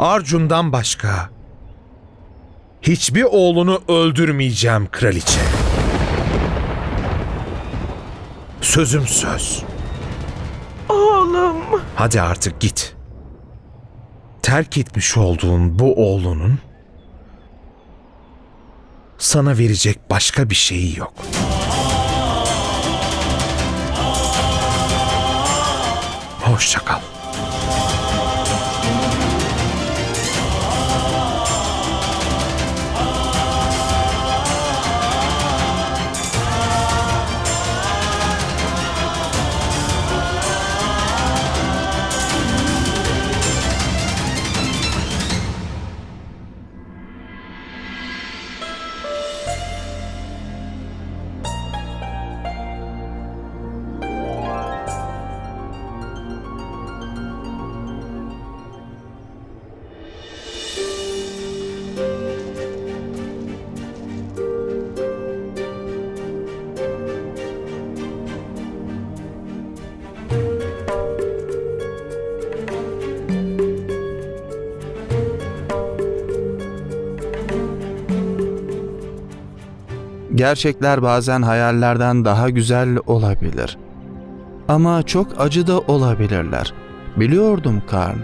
Arjun'dan başka hiçbir oğlunu öldürmeyeceğim kraliçe. Sözüm söz. Oğlum. Hadi artık git. Terk etmiş olduğun bu oğlunun sana verecek başka bir şeyi yok. Hoşça kal. Gerçekler bazen hayallerden daha güzel olabilir. Ama çok acı da olabilirler. Biliyordum Karn.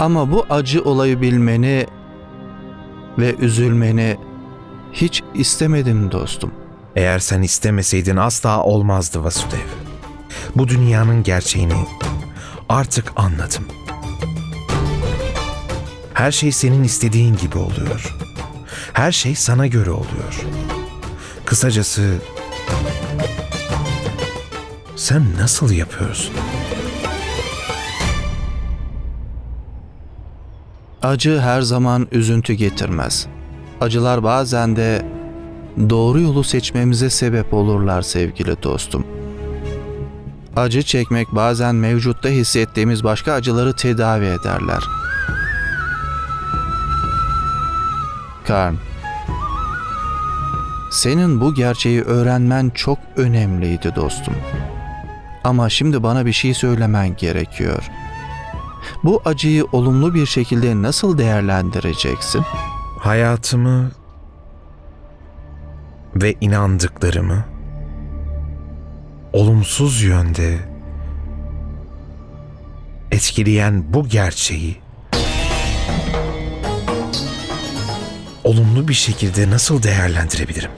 Ama bu acı olayı bilmeni ve üzülmeni hiç istemedim dostum. Eğer sen istemeseydin asla olmazdı Vasudev. Bu dünyanın gerçeğini artık anladım. Her şey senin istediğin gibi oluyor. Her şey sana göre oluyor. Kısacası sen nasıl yapıyorsun? Acı her zaman üzüntü getirmez. Acılar bazen de doğru yolu seçmemize sebep olurlar sevgili dostum. Acı çekmek bazen mevcutta hissettiğimiz başka acıları tedavi ederler. Karn, senin bu gerçeği öğrenmen çok önemliydi dostum. Ama şimdi bana bir şey söylemen gerekiyor. Bu acıyı olumlu bir şekilde nasıl değerlendireceksin? Hayatımı ve inandıklarımı olumsuz yönde etkileyen bu gerçeği olumlu bir şekilde nasıl değerlendirebilirim?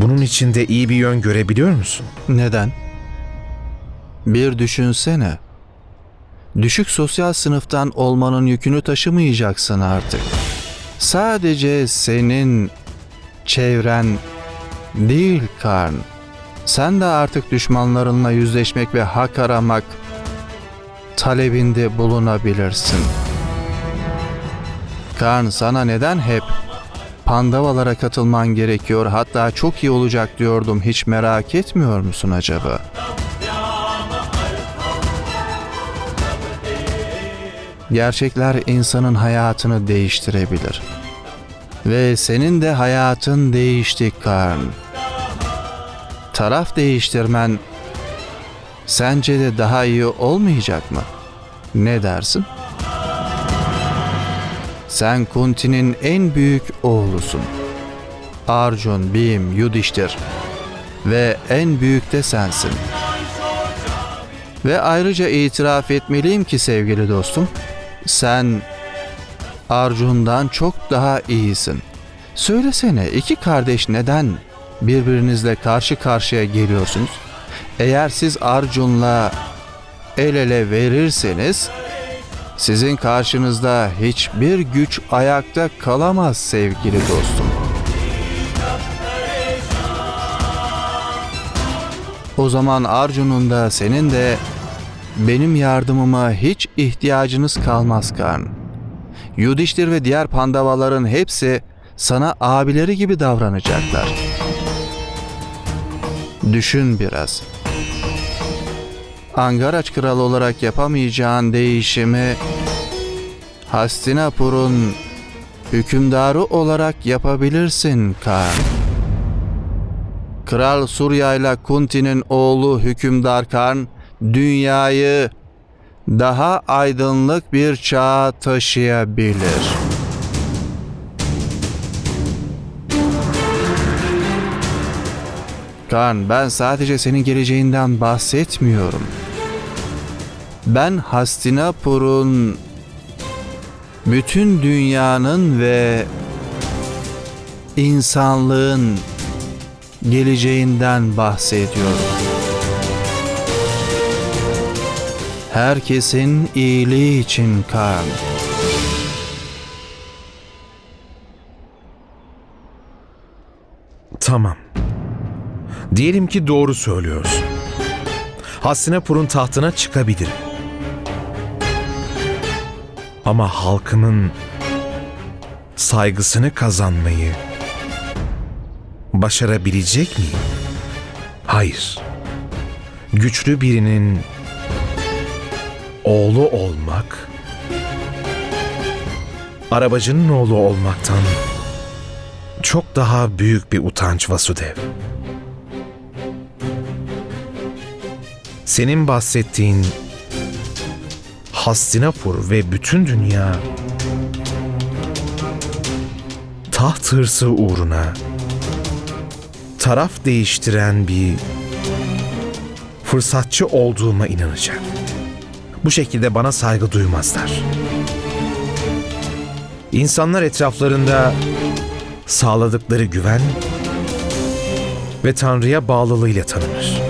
Bunun içinde iyi bir yön görebiliyor musun? Neden? Bir düşünsene. Düşük sosyal sınıftan olmanın yükünü taşımayacaksın artık. Sadece senin çevren değil Karn. Sen de artık düşmanlarınla yüzleşmek ve hak aramak talebinde bulunabilirsin. Karn sana neden hep Pandavalara katılman gerekiyor hatta çok iyi olacak diyordum hiç merak etmiyor musun acaba? Gerçekler insanın hayatını değiştirebilir. Ve senin de hayatın değişti Karn. Taraf değiştirmen sence de daha iyi olmayacak mı? Ne dersin? Sen Kunti'nin en büyük oğlusun. Arjun, Bhim, Yudhishthir ve en büyük de sensin. Ve ayrıca itiraf etmeliyim ki sevgili dostum, sen Arjun'dan çok daha iyisin. Söylesene iki kardeş neden birbirinizle karşı karşıya geliyorsunuz? Eğer siz Arjun'la el ele verirseniz sizin karşınızda hiçbir güç ayakta kalamaz sevgili dostum. O zaman Arjun'un da senin de benim yardımıma hiç ihtiyacınız kalmaz Karn. Yudhishthir ve diğer pandavaların hepsi sana abileri gibi davranacaklar. Düşün biraz. Angaraç kralı olarak yapamayacağın değişimi Hastinapur'un hükümdarı olarak yapabilirsin Kaan. Kral Surya ile Kunti'nin oğlu hükümdar Karn dünyayı daha aydınlık bir çağa taşıyabilir. Kan, ben sadece senin geleceğinden bahsetmiyorum. Ben Hastinapur'un bütün dünyanın ve insanlığın geleceğinden bahsediyorum. Herkesin iyiliği için kan. Tamam. Diyelim ki doğru söylüyorsun. Hastinapur'un tahtına çıkabilirim. Ama halkımın saygısını kazanmayı başarabilecek miyim? Hayır. Güçlü birinin oğlu olmak arabacının oğlu olmaktan çok daha büyük bir utanç Vasudev. Senin bahsettiğin Hastinapur ve bütün dünya taht hırsı uğruna taraf değiştiren bir fırsatçı olduğuma inanacak. Bu şekilde bana saygı duymazlar. İnsanlar etraflarında sağladıkları güven ve Tanrı'ya bağlılığıyla tanınır.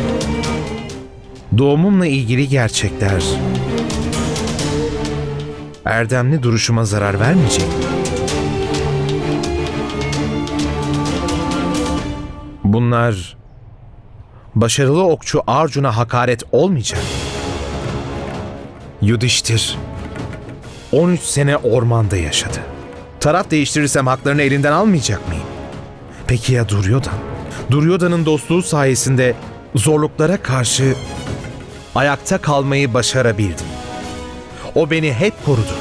Doğumumla ilgili gerçekler erdemli duruşuma zarar vermeyecek. mi? Bunlar başarılı okçu Arjun'a hakaret olmayacak. Yudhishthir 13 sene ormanda yaşadı. Taraf değiştirirsem haklarını elinden almayacak mıyım? Peki ya Duryodhan? Duryodhan'ın dostluğu sayesinde zorluklara karşı ayakta kalmayı başarabildim. O beni hep korudu.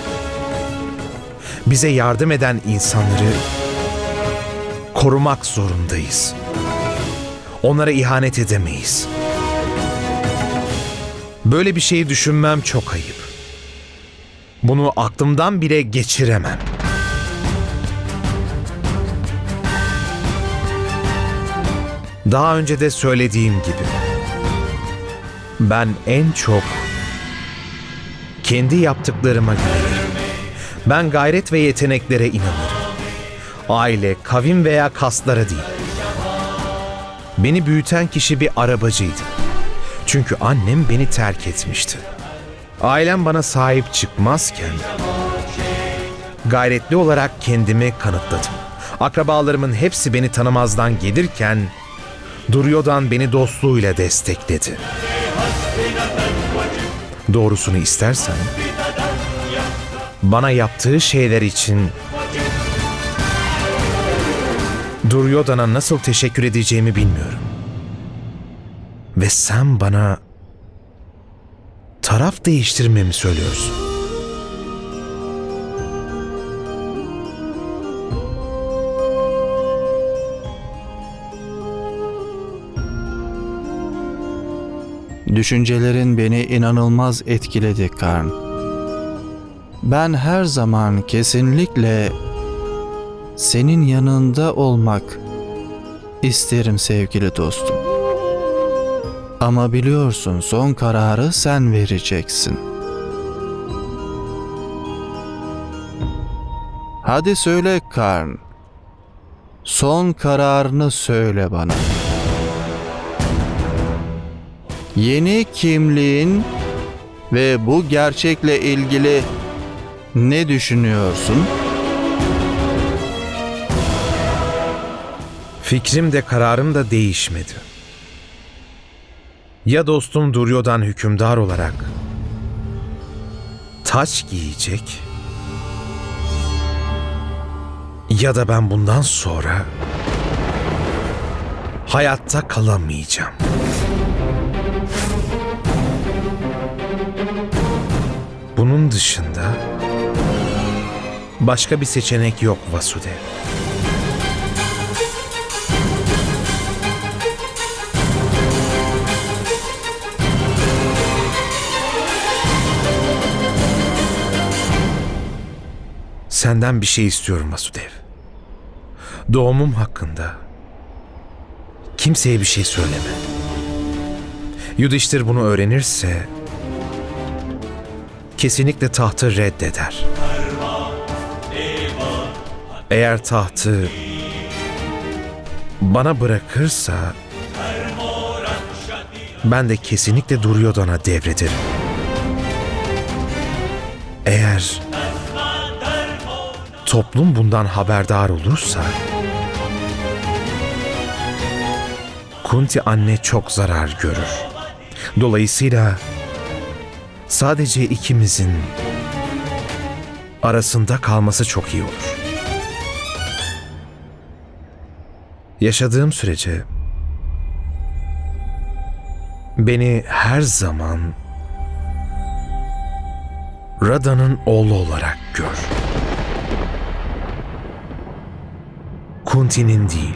Bize yardım eden insanları korumak zorundayız. Onlara ihanet edemeyiz. Böyle bir şeyi düşünmem çok ayıp. Bunu aklımdan bile geçiremem. Daha önce de söylediğim gibi ben en çok kendi yaptıklarıma güvenirim. Ben gayret ve yeteneklere inanırım. Aile, kavim veya kaslara değil. Beni büyüten kişi bir arabacıydı. Çünkü annem beni terk etmişti. Ailem bana sahip çıkmazken gayretli olarak kendimi kanıtladım. Akrabalarımın hepsi beni tanımazdan gelirken Duryodhan beni dostluğuyla destekledi. Doğrusunu istersen bana yaptığı şeyler için Duryodhan'a nasıl teşekkür edeceğimi bilmiyorum. Ve sen bana taraf değiştirmemi söylüyorsun. Düşüncelerin beni inanılmaz etkiledi Karn. Ben her zaman kesinlikle senin yanında olmak isterim sevgili dostum. Ama biliyorsun son kararı sen vereceksin. Hadi söyle Karn. Son kararını söyle bana. Yeni kimliğin ve bu gerçekle ilgili ne düşünüyorsun? Fikrim de kararım da değişmedi. Ya dostum Duryodhan hükümdar olarak taç giyecek ya da ben bundan sonra hayatta kalamayacağım. Bunun dışında başka bir seçenek yok Vasudev. Senden bir şey istiyorum Vasudev. Doğumum hakkında kimseye bir şey söyleme. Yudiştir bunu öğrenirse kesinlikle tahtı reddeder. Eğer tahtı bana bırakırsa ben de kesinlikle Duryodhan'a devrederim. Eğer toplum bundan haberdar olursa Kunti anne çok zarar görür. Dolayısıyla sadece ikimizin arasında kalması çok iyi olur. Yaşadığım sürece beni her zaman Rada'nın oğlu olarak gör. Kunti'nin değil.